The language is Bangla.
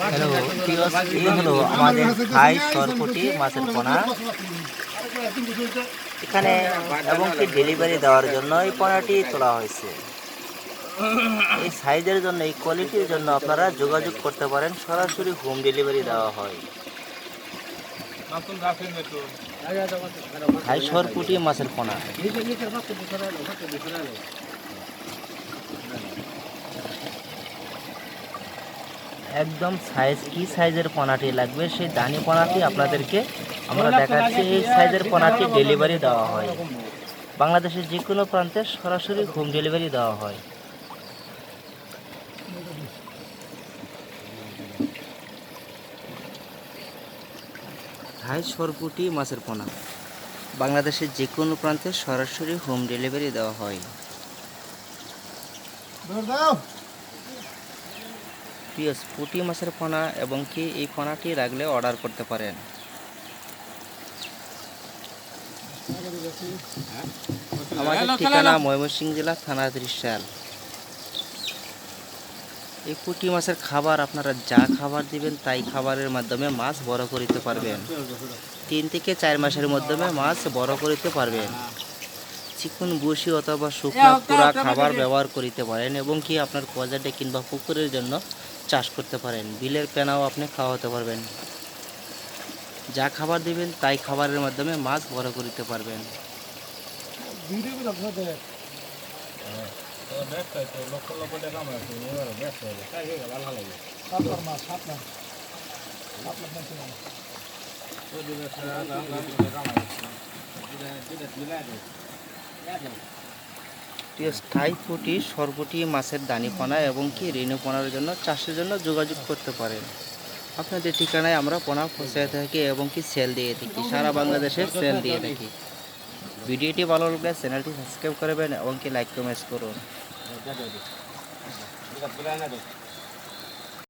হ্যালো প্রিয়স হলো আমাদের থাই সরপুটি, মাছের পোনা। এখানে এবং কি ডেলিভারি দেওয়ার জন্য এই পোনাটি তোলা হয়েছে। এই সাইজের জন্য, এই কোয়ালিটির জন্য আপনারা যোগাযোগ করতে পারেন, সরাসরি হোম ডেলিভারি দেওয়া হয়। থাই সরপুটি মাছের পোনা। একদম সাইজ কি সাইজের পোনাটি লাগবে? সেই দানি পোনাটি আপনাদেরকে আমরা দেখাচ্ছি। এই সাইজের পোনাটি ডেলিভারি দেওয়া হয়। বাংলাদেশের যে কোনো প্রান্তে সরাসরি হোম ডেলিভারি দেওয়া হয়। থাই সরপুটি মাছের পোনা। বাংলাদেশের যে কোনো প্রান্তে সরাসরি হোম ডেলিভারি দেওয়া হয়। প্রিয় পুঁটি মাছের পোনা এবং কি এই পোনাটি রাখলে অর্ডার করতে পারেন? আমাদের ঠিকানা ময়মনসিংহ জেলা থানা ত্রিশাল। এই পুঁটি মাছের খাবার আপনারা যা খাবার দিবেন তাই খাবারের মাধ্যমে মাছ বড় করিতে পারবেন। তিন থেকে চার মাসের মাধ্যমে মাছ বড় করিতে পারবেন। চিকন বসি অথবা শুকনো পুরা খাবার ব্যবহার করিতে পারেন এবং কি আপনার কোয়াজাটে কিংবা পুকুরের জন্য চাষ করতে পারেন। বিলের পেনাও আপনি খাওয়াতে পারবেন। যা খাবার দিবেন তাই খাবারের মাধ্যমে মাছ বড় করিতে পারবেন। স্থায়ী পুঁটি সরপুটি, মাছের দানিপনা এবং কি রেণুপনার জন্য, চাষের জন্য যোগাযোগ করতে পারেন আপনাদের ঠিকানায় আমরা পোনা পৌঁছায় থাকি এবং কি সেল দিয়ে থাকি। সারা বাংলাদেশে সেল দিয়ে থাকি। ভিডিওটি ভালো লাগলে চ্যানেলটি সাবস্ক্রাইব করবেন এবং কি লাইক কমেন্টস করুন।